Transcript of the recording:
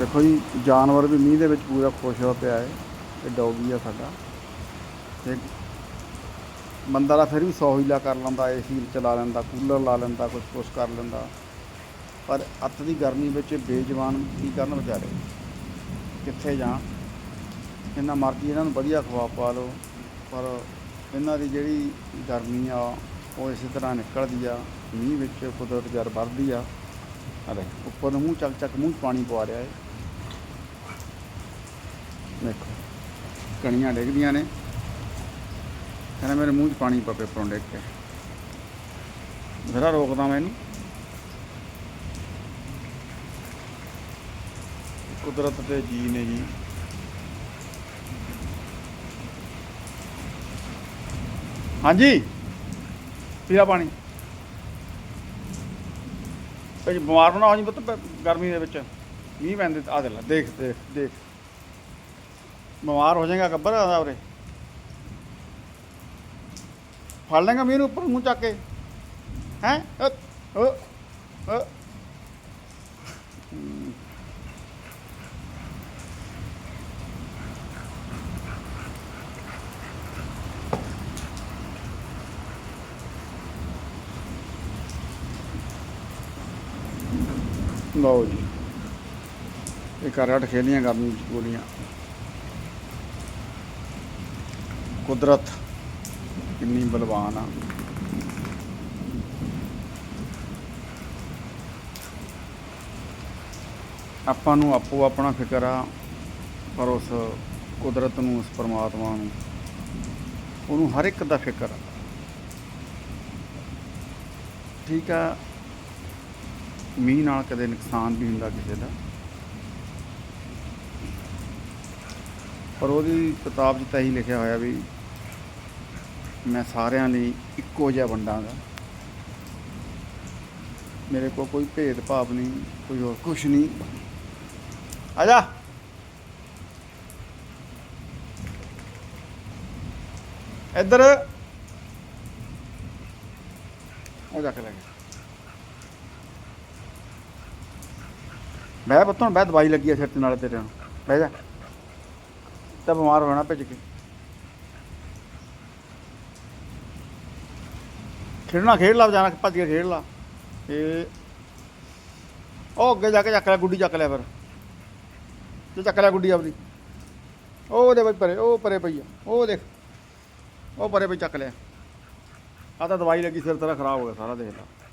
ਦੇਖੋ ਜੀ ਜਾਨਵਰ ਵੀ ਮੀਂਹ ਦੇ ਵਿੱਚ ਪੂਰਾ ਖੁਸ਼ ਹੋ ਪਿਆ ਹੈ। ਇਹ ਡੌਗੀ ਆ ਸਾਡਾ। ਤੇ ਬੰਦਾ ਦਾ ਫਿਰ ਵੀ ਸੌਹੀਲਾ ਕਰ ਲੈਂਦਾ ਏਸੀ ਚਲਾ ਲੈਂਦਾ ਕੂਲਰ ਲਾ ਲੈਂਦਾ ਕੁਝ ਕੁਛ ਕਰ ਲੈਂਦਾ। ਪਰ ਅੱਤ ਦੀ ਗਰਮੀ ਵਿੱਚ ਬੇਜਵਾਨ ਕੀ ਕਰਨ ਵਿਚਾਰੇ? ਕਿੱਥੇ ਜਾਣ? ਜਿੰਨਾ ਮਰਜ਼ੀ ਇਹਨਾਂ ਨੂੰ ਵਧੀਆ ਖਵਾ ਪਾ ਲਓ ਪਰ ਇਹਨਾਂ ਦੀ ਜਿਹੜੀ ਗਰਮੀ ਆ ਉਹ ਇਸੇ ਤਰ੍ਹਾਂ ਨਿਕਲਦੀ ਆ। ਮੀਂਹ ਵਿੱਚ ਕੁਦਰਤ ਜਰ ਵਰਦੀ ਆ। ਅਰੇ ਉੱਪਰ ਨੂੰ ਮੂੰਹ ਚੱਕ ਚੱਕ ਮੂੰਹ ਪਾਣੀ ਪਵਾ ਰਿਹਾ ਏ। ਦੇਖੋ, ਕਣੀਆਂ ਡਿੱਗਦੀਆਂ ਨੇ। ਕਹਿੰਦਾ ਮੇਰੇ ਮੂੰਹ 'ਚ ਪਾਣੀ ਪਾ ਪੇਪਰੋਂ ਡਿੱਗ ਕੇ। ਜ਼ਰਾ ਰੋਕਦਾ ਮੈਂ ਇਹਨੂੰ ਕੁਦਰਤ ਦੇ ਜੀ ਨੇ ਜੀ। ਹਾਂਜੀ। ਪੀਆ ਪਾਣੀ। ਭਾਈ ਬਿਮਾਰ ਨਾ ਹੋ ਜੀ ਪੁੱਤ, ਗਰਮੀ ਦੇ ਵਿੱਚ। ਮੀਂਹ ਪੈਂਦੇ ਆ ਦੇ ਲੈ, ਦੇਖ ਦੇਖ ਦੇਖ। ਬਿਮਾਰ ਹੋ ਜਾਏਗਾ ਗੱਬਰ ਆਦਾ ਉਰੇ। ਫੜ ਲੈਂਗਾ ਮੀਂਹ ਉੱਪਰ ਮੂੰਹ ਚੱਕ ਕੇ। ਹੈ? ਓ ਓ ਲਓ ਜੀ। ਇਹ ਕਰ ਹਟ ਖੇਲੀਆਂ ਗਰਮੀ ਗੋਲੀਆਂ। ਕੁਦਰਤ ਕਿੰਨੀ ਬਲਵਾਨ ਆ। ਆਪਾਂ ਨੂੰ ਆਪੋ ਆਪਣਾ ਫਿਕਰ ਆ ਪਰ ਉਸ ਕੁਦਰਤ ਨੂੰ, ਉਸ ਪਰਮਾਤਮਾ ਨੂੰ, ਉਹਨੂੰ ਹਰ ਇੱਕ ਦਾ ਫਿਕਰ ਆ। ਠੀਕ ਆ, ਮੀਂਹ ਨਾਲ ਕਦੇ ਨੁਕਸਾਨ ਵੀ ਹੁੰਦਾ ਕਿਸੇ ਦਾ। ਪਰ ਉਹਦੀ ਕਿਤਾਬ 'ਚ ਤਾਂ ਇਹੀ ਲਿਖਿਆ ਹੋਇਆ ਵੀ ਮੈਂ ਸਾਰਿਆਂ ਲਈ ਇੱਕੋ ਜਿਹਾ ਵੰਡਾਂਗਾ ਮੇਰੇ ਕੋਲ ਕੋਈ ਭੇਦਭਾਵ ਨਹੀਂ, ਕੋਈ ਹੋਰ ਕੁਝ ਨਹੀਂ। ਆ ਜਾ। ਇੱਧਰ। ਉਹ ਜਾ ਕੇ ਲੈ ਗਿਆ ਬਹਿ ਪੁੱਤ ਦਵਾਈ ਲੱਗੀ ਆ ਸਿਰ ਤੇ ਨਾਲੇ ਤੇਰੇ ਨੂੰ। ਬਹਿ ਜਾ। ਤਾਂ ਬਿਮਾਰ ਹੋਣਾ ਭਿੱਜ ਕੇ। ਖੇਡਣਾ, ਖੇਡ ਲਾ ਜਾਣਾ ਭੱਜ ਕੇ ਖੇਡ ਲਾ। ਤੇ ਉਹ ਅੱਗੇ ਜਾ ਕੇ ਚੱਕ ਲੈ ਗੁੱਡੀ ਚੱਕ ਲਿਆ ਫਿਰ। ਤੇ ਚੱਕ ਲੈ ਗੁੱਡੀ ਆਪਦੀ। ਉਹ ਦੇ ਵਿੱਚ ਪਰੇ, ਉਹ ਪਰੇ ਪਈ ਆ। ਉਹ ਦੇਖ, ਉਹ ਪਰੇ ਪਈ ਚੱਕ ਲਿਆ। ਆ ਤਾਂ ਦਵਾਈ ਲੱਗੀ, ਸਿਰ ਤੇਰਾ ਖਰਾਬ ਹੋ ਗਿਆ, ਸਾਰਾ ਦੇਖ ਲਾ।